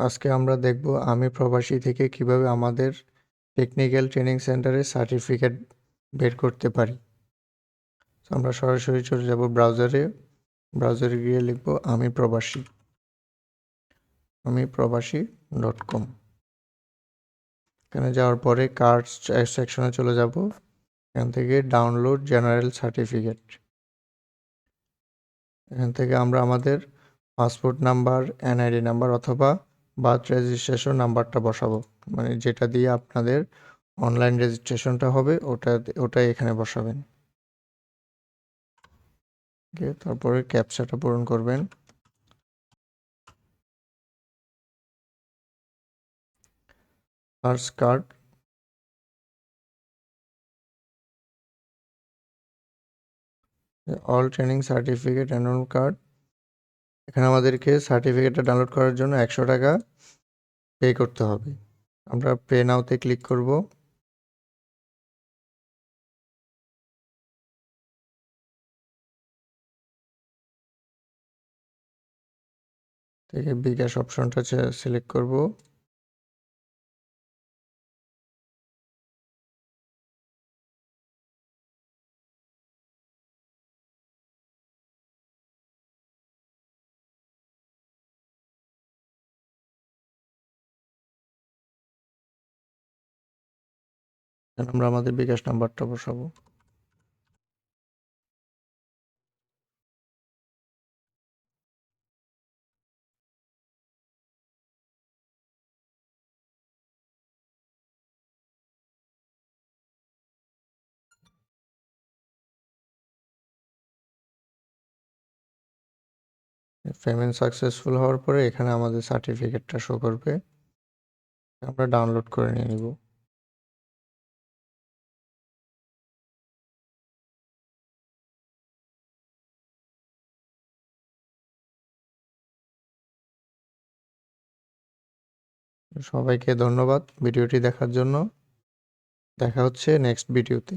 আজকে আমরা দেখব আমি প্রবাসী থেকে কীভাবে আমাদের টেকনিক্যাল ট্রেনিং সেন্টারে সার্টিফিকেট বের করতে পারি। তো আমরা সরাসরি চলে যাব ব্রাউজারে ব্রাউজারে গিয়ে লিখব আমি প্রবাসী। আমি প্রবাসী ডট কম এখানে যাওয়ার পরে কার্ড সেকশনে চলে যাব। এখান থেকে ডাউনলোড জেনারেল সার্টিফিকেট এখান থেকে আমরা আমাদের পাসপোর্ট নাম্বার এনআইডি নাম্বার অথবা বার্থ রেজিস্ট্রেশন নাম্বারটা বসাবো। মানে যেটা দিয়ে আপনাদের অনলাইন রেজিস্ট্রেশনটা হবে, ওটা, ওটাই এখানে বসাবেন। তারপরে ক্যাপচাটা পূরণ করবেন। Search card all training certificate annual card এখানে আমাদেরকে সার্টিফিকেটটা ডাউনলোড করার জন্য একশো টাকা পে করতে হবে। আমরা পে নাওতে ক্লিক করব। থেকে বিকাশ অপশনটা সিলেক্ট করব। আমরা আমাদের বিকাশ নাম্বারটা বসাবো। পেমেন্ট সাকসেসফুল হওয়ার পরে এখানে আমাদের সার্টিফিকেটটা শো করবে। আমরা ডাউনলোড করে নিয়ে নিব। সবাইকে ধন্যবাদ ভিডিওটি দেখার জন্য। দেখা হচ্ছে নেক্সট ভিডিওতে।